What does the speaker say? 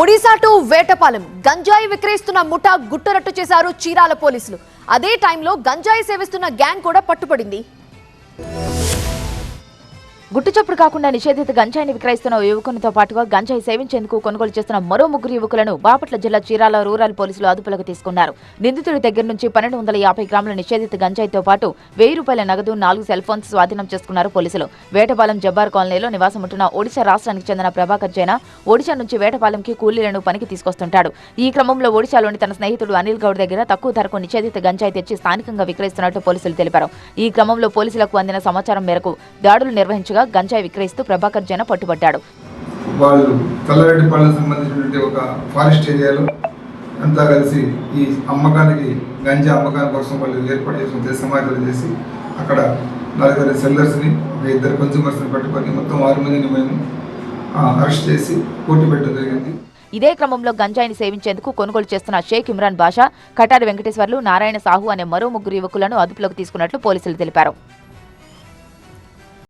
Odisha to Vetapalem. గంజాయి విక్రయిస్తున్న ముఠా గుట్టరట్టు చేశారు చీరాల పోలీసులు. అదే టైంలో గంజాయి సేవిస్తున్న గ్యాంగ్ కూడా పట్టుపడింది. గుట్టుచప్పుడు కాకుండా నిషేధిత గంజాయిని విక్రయిస్తున్న యువకునితో పాటుగా గంజాయి సేవించేందుకు కొనుగోలు చేస్తున్న మరో ముగ్గురు యువకులను బాపట్ల జిల్లా చీరాల రూరల్ పోలీసులు అదుపులోకి తీసుకున్నారు. నిందితుడి దగ్గర నుంచి పన్నెండు వందల యాభై గ్రాముల నిషేధిత గంజాయితో పాటు వెయ్యి రూపాయల నగదు నాలుగు సెల్ ఫోన్స్ స్వాధీనం చేసుకున్నారు పోలీసులు. వేటపాలెం జబ్బార్ కాలనీలో నివాసం ఉంటున్న ఒడిశా రాష్ట్రానికి చెందిన ప్రభాకర్ జైన ఒడిశా నుంచి వేటపాలెంకి కూలీలను పనికి తీసుకొస్తుంటాడు. ఈ క్రమంలో ఒడిశాలోని తన స్నేహితుడు అనిల్ గౌడ్ దగ్గర తక్కువ ధరకు నిషేధిత గంజాయి తెచ్చి స్థానికంగా విక్రయిస్తున్నట్టు పోలీసులు తెలిపారు. ఈ క్రమంలో పోలీసులకు అందిన సమాచారం మేరకు దాడులు నిర్వహించగా గంజాయి విక్రయిస్తూ ప్రభాకర్ జైన పట్టుబడ్డాడు వాళ్ళు కల్లారెడ్డిపాలెం సంబంధించినటువంటి ఒక ఫారెస్ట్ ఏరియాలో అంతా కలిసి ఈ అమ్మకానికి గంజా అమ్మకాని కోసం వాళ్ళు ఏర్పాటు చేసిన సమాచారం చేసి అక్కడ నలుగురు సెల్లర్స్ని ఒక ఇద్దరు కన్సూమర్స్ని పట్టుకొని మొత్తం ఆరు మందిని మేము అరెస్ట్ చేసి కోర్టు పెట్టడం జరిగింది. ఇదే క్రమంలో గంజాయిని సేవించేందుకు కొనుగోలు చేస్తున్న షేక్ ఇమ్రాన్ బాషా కటారి వెంకటేశ్వర్లు నారాయణ సాహు అనే మరో ముగ్గురు యువకులను అదుపులోకి తీసుకున్నట్లు పోలీసులు తెలిపారు.